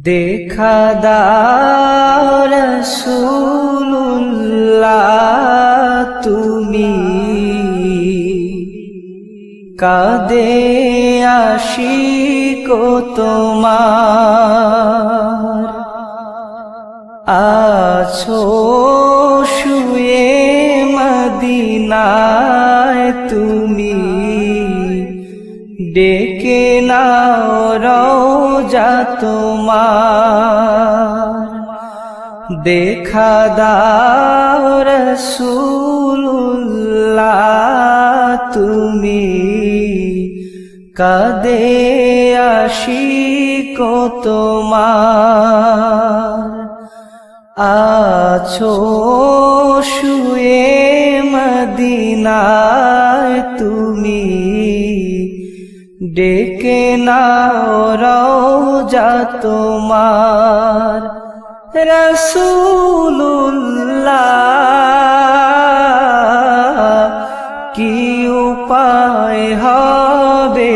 দেখা দাও রসুল্লাহ তুমি কাদে আশিক তোমার আছো শুয়ে মদিনায় তুমি ডেকে নাও রওজা তোমার। দেখা দাও রসুল্লাহ তুমি কাদে আশিক তোমার। আছো শুয়ে মদিনায়, তুমি ডেকে নাও রওজা তোমার রসুল্লাহ কি উপায় হবে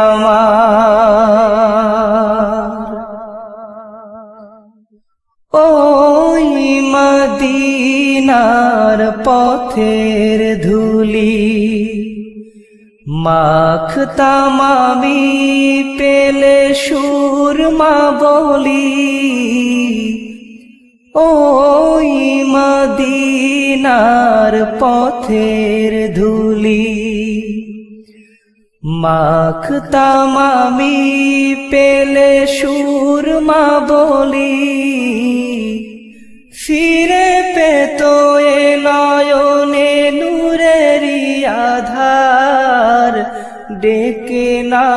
আমার? ওই মদিনার পথের ধুলি মাখতাম আমি পেলে সুর সুরমা বলি। ওই মদিনার পথের ধুলি। মাখতাম আমি পেলে সুর সুরমা বলি। ফিরে পেত এ নয়নে নূরেরি আধার ডেকে না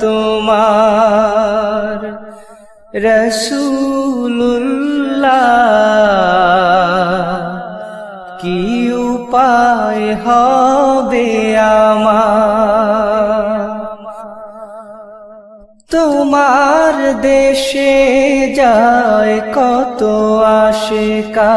তোমার। রসুল্লাহ কি উপায় হবে আমার? তোমার দেশে যায় কত আশেকা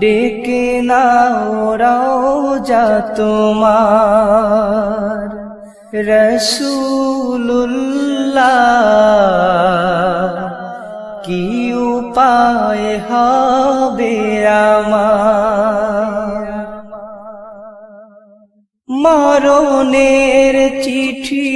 ডেকে নাও তোমার। রসুল্লাহ কি উপায় হবে আমার? মরণের চিঠি